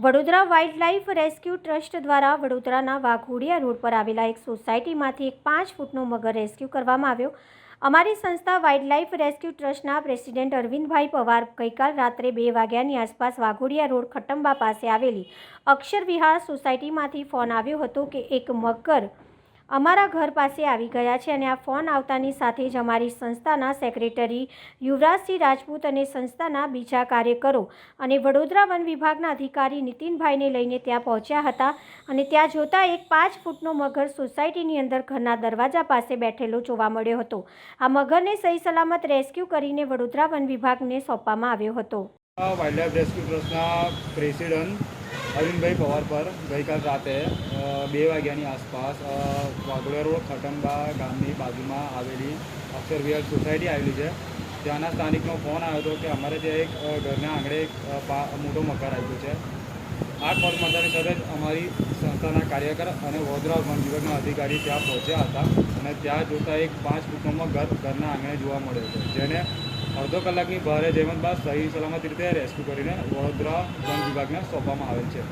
Vadodara wild life rescue trust દ્વારા વડોદરાના Waghodia road પર આવેલા એક સોસાયટીમાંથી એક પાંચ ફૂટનો મગર રેસ્ક્યુ કરવામાં આવ્યો. અમારી સંસ્થા વાઇલ્ડ લાઇફ રેસ્ક્યુ ટ્રસ્ટના પ્રેસિડેન્ટ અરવિંદભાઈ પવાર ગઈકાલ રાત્રે બે વાગ્યાની આસપાસ વાઘોડિયા રોડ ખટંબા પાસે આવેલી અક્ષર વિહાર સોસાયટીમાંથી ફોન આવ્યો હતો કે એક મગર અમારા ઘર પાસે આવી ગયા છે અને આ ફોન આવતાની સાથે જ અમારી સંસ્થાના સેક્રેટરી યુવરાજસિંહ રાજપૂત અને સંસ્થાના બીજા કાર્યકરો અને વડોદરા વન વિભાગના અધિકારી નીતિનભાઈને લઈને ત્યાં પહોંચ્યા હતા અને ત્યાં જોતાં એક પાંચ ફૂટનો મગર સોસાયટીની અંદર ઘરના દરવાજા પાસે બેઠેલો જોવા મળ્યો હતો. આ મગરને સહી સલામત રેસ્ક્યુ કરીને વડોદરા વન વિભાગને સોંપવામાં આવ્યો હતો. વાઇલ્ડ રેસ્ક્યુ ટ્રસ્ટના પ્રેસિડન્ટ અરવિંદભાઈ પવાર પર ગઈકાલ રાતે બે વાગ્યાની આસપાસ વાઘોડા રોડ ખટંબા ગામની બાજુમાં આવેલી અક્ષરવિહાર સોસાયટી આવેલી છે. ત્યાંના સ્થાનિકનો ફોન આવ્યો હતો કે અમારે ત્યાં એક ઘરના આંગણે એક મોટો મકર આવ્યો છે. આ કોલ મળતાની સાથે જ અમારી સંસ્થાના કાર્યકર અને વડોદરા વન વિભાગના અધિકારી ત્યાં પહોંચ્યા હતા અને ત્યાં જોતાં એક પાંચ કુટુંબમાં ઘર ઘરના આંગણે જોવા મળ્યો છે, જેને અડધો કલાકની ભારે જહેમત બાદ સહી સલામત રીતે રેસ્ક્યુ કરીને વડોદરા વન વિભાગને સોંપવામાં આવેલ છે.